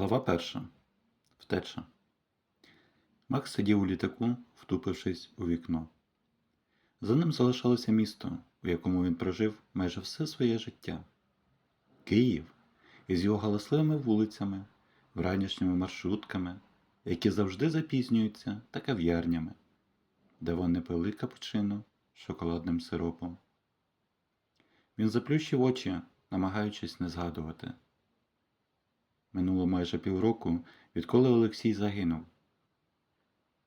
Глава перша. Втеча. Макс сидів у літаку, втупившись у вікно. За ним залишалося місто, у якому він прожив майже все своє життя. Київ із його галасливими вулицями, вранішніми маршрутками, які завжди запізнюються, та кав'ярнями, де вони пили капучино з шоколадним сиропом. Він заплющив очі, намагаючись не згадувати. Минуло майже півроку, відколи Олексій загинув.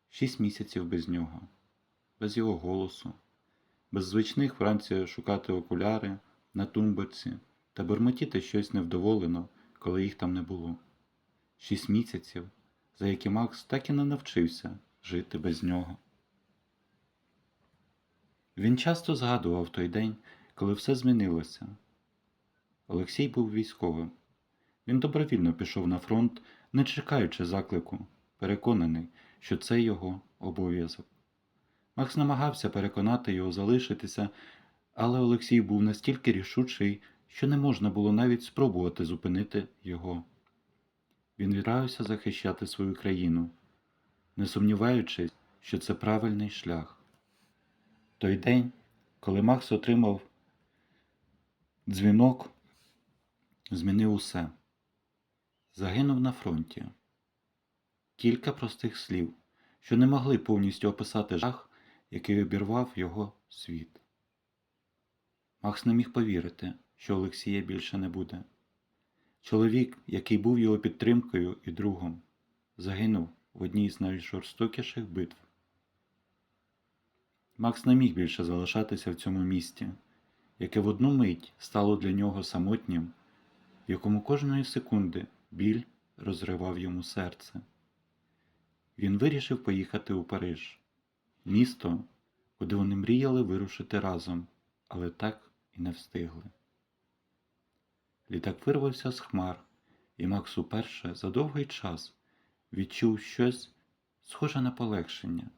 Шість місяців без нього, без його голосу, без звичних вранці шукати окуляри на тумбочці та бурмотіти щось невдоволено, коли їх там не було. Шість місяців, за які Макс так і не навчився жити без нього. Він часто згадував той день, коли все змінилося. Олексій був військовим. Він добровільно пішов на фронт, не чекаючи заклику, переконаний, що це його обов'язок. Макс намагався переконати його залишитися, але Олексій був настільки рішучий, що не можна було навіть спробувати зупинити його. Він відрався захищати свою країну, не сумніваючись, що це правильний шлях. Той день, коли Макс отримав дзвінок, змінив усе. Загинув на фронті. Кілька простих слів, що не могли повністю описати жах, який обірвав його світ. Макс не міг повірити, що Олексія більше не буде. Чоловік, який був його підтримкою і другом, загинув в одній з найжорстокіших битв. Макс не міг більше залишатися в цьому місті, яке в одну мить стало для нього самотнім, в якому кожної секунди біль розривав йому серце. Він вирішив поїхати у Париж, місто, куди вони мріяли вирушити разом, але так і не встигли. Літак вирвався з хмар, і Макс уперше за довгий час відчув щось схоже на полегшення.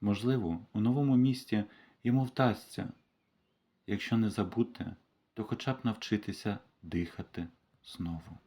Можливо, у новому місті йому вдасться, якщо не забути, то хоча б навчитися дихати знову.